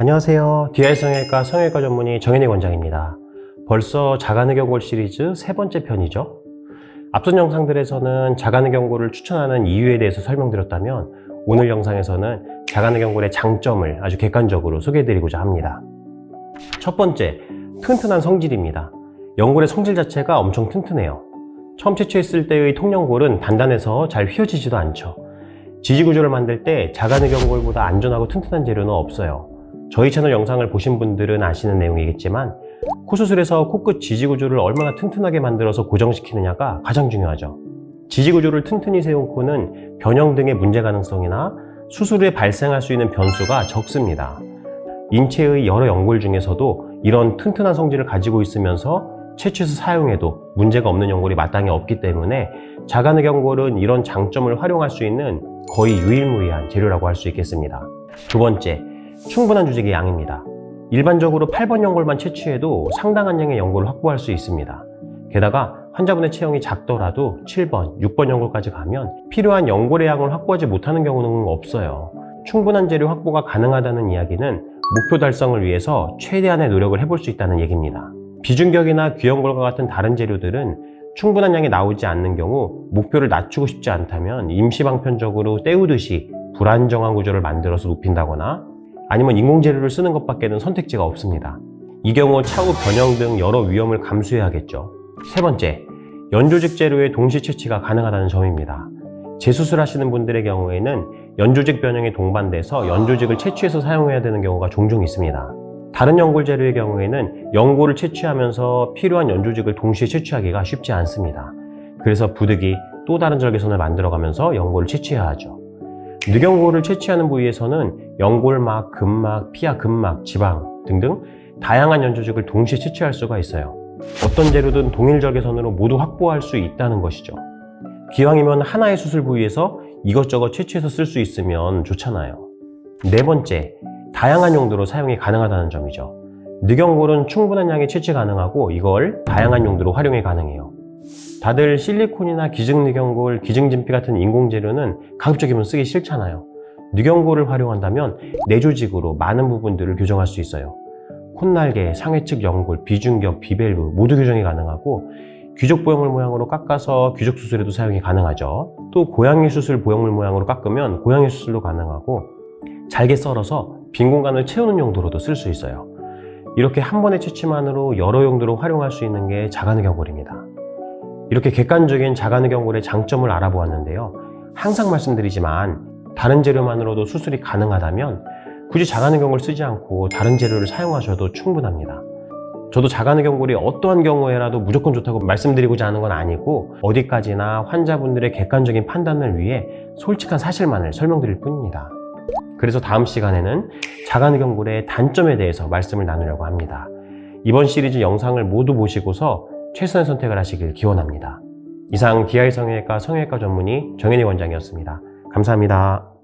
안녕하세요. DI 성형외과 성형외과 전문의 정현희 원장입니다. 벌써 자가늑경골 시리즈 세 번째 편이죠. 앞선 영상들에서는 자가늑경골을 추천하는 이유에 대해서 설명드렸다면 오늘 영상에서는 자가늑경골의 장점을 아주 객관적으로 소개해드리고자 합니다. 첫 번째, 튼튼한 성질입니다. 연골의 성질 자체가 엄청 튼튼해요. 처음 채취했을 때의 통연골은 단단해서 잘 휘어지지도 않죠. 지지구조를 만들 때 자가늑경골보다 안전하고 튼튼한 재료는 없어요. 저희 채널 영상을 보신 분들은 아시는 내용이겠지만 코 수술에서 코끝 지지구조를 얼마나 튼튼하게 만들어서 고정시키느냐가 가장 중요하죠. 지지구조를 튼튼히 세운 코는 변형 등의 문제 가능성이나 수술 후에 발생할 수 있는 변수가 적습니다. 인체의 여러 연골 중에서도 이런 튼튼한 성질을 가지고 있으면서 채취해서 사용해도 문제가 없는 연골이 마땅히 없기 때문에 자가늑연골은 이런 장점을 활용할 수 있는 거의 유일무이한 재료라고 할 수 있겠습니다. 두 번째, 충분한 주직의 양입니다. 일반적으로 8번 연골만 채취해도 상당한 양의 연골을 확보할 수 있습니다. 게다가 환자분의 체형이 작더라도 7번, 6번 연골까지 가면 필요한 연골의 양을 확보하지 못하는 경우는 없어요. 충분한 재료 확보가 가능하다는 이야기는 목표 달성을 위해서 최대한의 노력을 해볼 수 있다는 얘기입니다. 비중격이나 귀연골과 같은 다른 재료들은 충분한 양이 나오지 않는 경우 목표를 낮추고 싶지 않다면 임시방편적으로 때우듯이 불안정한 구조를 만들어서 높인다거나 아니면 인공재료를 쓰는 것밖에는 선택지가 없습니다. 이 경우 차후 변형 등 여러 위험을 감수해야겠죠. 세 번째, 연조직 재료의 동시 채취가 가능하다는 점입니다. 재수술하시는 분들의 경우에는 연조직 변형에 동반돼서 연조직을 채취해서 사용해야 되는 경우가 종종 있습니다. 다른 연골 재료의 경우에는 연골을 채취하면서 필요한 연조직을 동시에 채취하기가 쉽지 않습니다. 그래서 부득이 또 다른 절개선을 만들어가면서 연골을 채취해야 하죠. 늑연골을 채취하는 부위에서는 연골막, 근막, 피하 근막, 지방 등등 다양한 연조직을 동시에 채취할 수가 있어요. 어떤 재료든 동일 절개선으로 모두 확보할 수 있다는 것이죠. 기왕이면 하나의 수술 부위에서 이것저것 채취해서 쓸 수 있으면 좋잖아요. 네 번째, 다양한 용도로 사용이 가능하다는 점이죠. 늑연골은 충분한 양의 채취 가능하고 이걸 다양한 용도로 활용이 가능해요. 다들 실리콘이나 기증늑연골, 기증진피 같은 인공재료는 가급적이면 쓰기 싫잖아요. 늑연골을 활용한다면 내조직으로 많은 부분들을 교정할 수 있어요. 콧날개, 상해측 연골, 비중격, 비밸브 모두 교정이 가능하고 귀족 보형물 모양으로 깎아서 귀족 수술에도 사용이 가능하죠. 또 고양이 수술 보형물 모양으로 깎으면 고양이 수술도 가능하고 잘게 썰어서 빈 공간을 채우는 용도로도 쓸 수 있어요. 이렇게 한 번의 채취만으로 여러 용도로 활용할 수 있는 게 자가늑연골입니다. 이렇게 객관적인 자가늑연골의 장점을 알아보았는데요. 항상 말씀드리지만 다른 재료만으로도 수술이 가능하다면 굳이 자가늑연골 쓰지 않고 다른 재료를 사용하셔도 충분합니다. 저도 자가늑연골이 어떠한 경우에라도 무조건 좋다고 말씀드리고자 하는 건 아니고 어디까지나 환자분들의 객관적인 판단을 위해 솔직한 사실만을 설명드릴 뿐입니다. 그래서 다음 시간에는 자가늑연골의 단점에 대해서 말씀을 나누려고 합니다. 이번 시리즈 영상을 모두 보시고서 최선의 선택을 하시길 기원합니다. 이상 DI 성형외과 성형외과 전문의 정현희 원장이었습니다. 감사합니다.